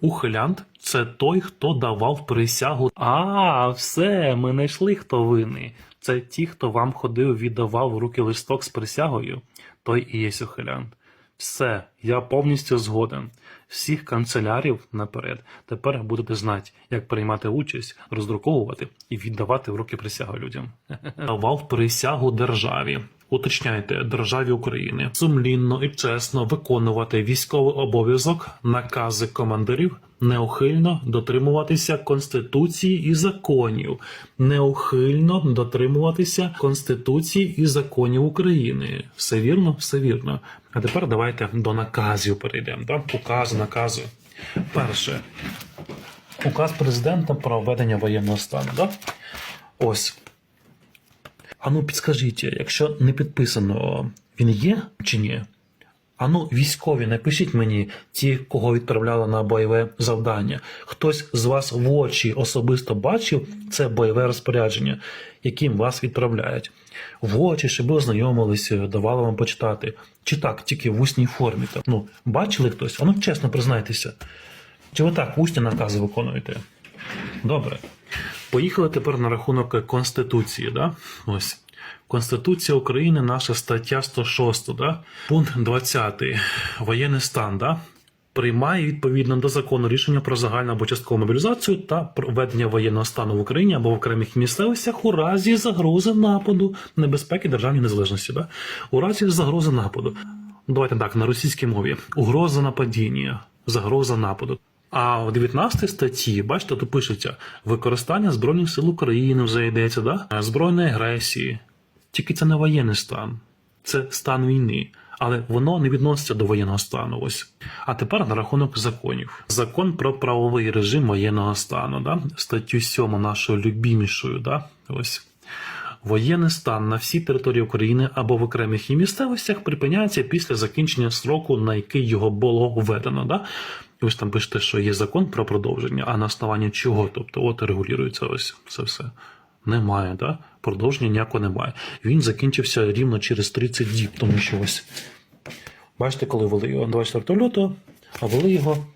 Ухилянт це той, хто давав присягу. А, все, ми знайшли, хто винний. Це ті, хто вам ходив, віддавав в руки листок з присягою. Той і є ухилянт. Все, я повністю згоден. Всіх канцелярів наперед. Тепер будете знати, як приймати участь, роздруковувати і віддавати в руки присягу людям. Давав присягу державі. Уточняйте державі України сумлінно і чесно виконувати військовий обов'язок, накази командирів, неухильно дотримуватися конституції і законів, неухильно дотримуватися конституції і законів України. Все вірно, все вірно. А тепер давайте до наказів перейдемо. Да? Укази, накази. Перше. Указ президента про введення воєнного стану. Да? Ось. А ну підскажіть, якщо не підписано, він є чи ні? А ну, військові, напишіть мені ті, кого відправляли на бойове завдання. Хтось з вас в очі особисто бачив це бойове розпорядження, яким вас відправляють. В очі, щоб ви ознайомилися, давали вам почитати. Чи так, тільки в усній формі. Там. Ну, бачили хтось? А ну чесно признайтеся. Чи ви так усні накази виконуєте? Добре. Поїхали тепер на рахунок Конституції. Да? Ось. Конституція України, наша стаття 106, да? пункт 20. Воєнний стан, да? Приймає відповідно до закону рішення про загальну або часткову мобілізацію та про введення воєнного стану в Україні або в окремих місцевостях у разі загрози нападу небезпеки державній незалежності. Да? У разі загрози нападу. Давайте так, на російській мові. Угроза нападіння, загроза нападу. А в 19 статті, бачите, тут пишеться використання Збройних сил України вже йдеться, да? збройної агресії. Тільки це не воєнний стан, це стан війни. Але воно не відноситься до воєнного стану. Ось. А тепер на рахунок законів. Закон про правовий режим воєнного стану, да? статтю 7 нашою любімішою, да? ось. Воєнний стан на всій території України або в окремих її місцевостях припиняється після закінчення строку, на який його було введено. Да? І ось там пишете, що є закон про продовження, а на основанні чого? Тобто, от регулюється ось це все. Немає, да? продовження ніякого немає. Він закінчився рівно через 30 діб, тому що ось. Бачите, коли вели його 24 лютого, а вели його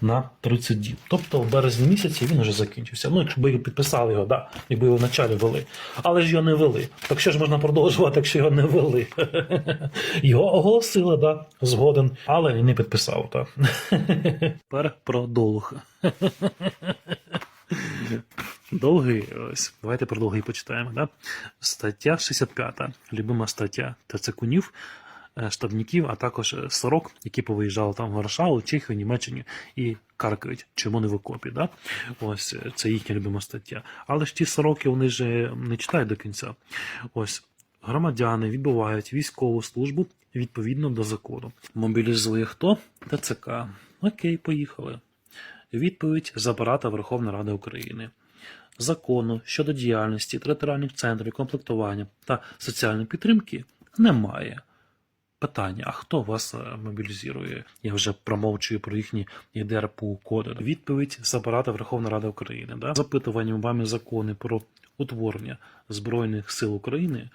на 30 діб. Тобто в березні місяці він вже закінчився. Ну, якщо б підписали його, да, якби його вначалі вели. Але ж його не вели. Так що ж можна продовжувати, якщо його не вели? Його оголосили, да, згоден, але не підписав. Так. Тепер про долг. Довгий, ось. Давайте про довгий почитаємо. Да? Стаття 65. Любима стаття ТЦКунів, е, штабників, а також е, сорок, які повиїжджали там в Варшаву, Чехію, Німеччині і каркають, чому не в окопі. Да? Ось е, це їхня любима стаття. Але ж ті сороки вони ж е, не читають до кінця. Ось громадяни відбувають військову службу відповідно до закону. Мобілізує хто? ТЦК. Окей, поїхали. Відповідь з апарата Верховної Ради України. Закону щодо діяльності територіальних центрів комплектування та соціальної підтримки немає. Питання: а хто вас е, мобілізує? Я вже промовчую про їхні ЄДРПУ коди. Відповідь з апарата Верховної Ради України. Да? Запитуванням вами закони про утворення Збройних сил України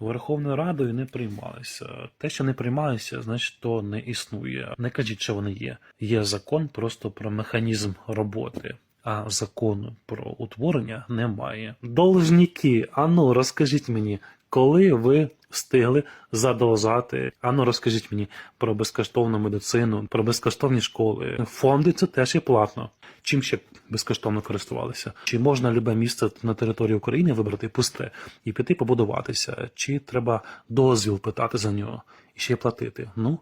Верховною Радою не приймалися. Те, що не приймалися, значить то не існує. Не кажіть, що вони є. Є закон просто про механізм роботи. А закону про утворення немає. Должники, ану, розкажіть мені, коли ви встигли задолжати? Ану, розкажіть мені про безкоштовну медицину, про безкоштовні школи. Фонди це теж є платно. Чим ще безкоштовно користувалися? Чи можна любе місце на території України вибрати пусте і піти побудуватися? Чи треба дозвіл питати за нього і ще й платити? Ну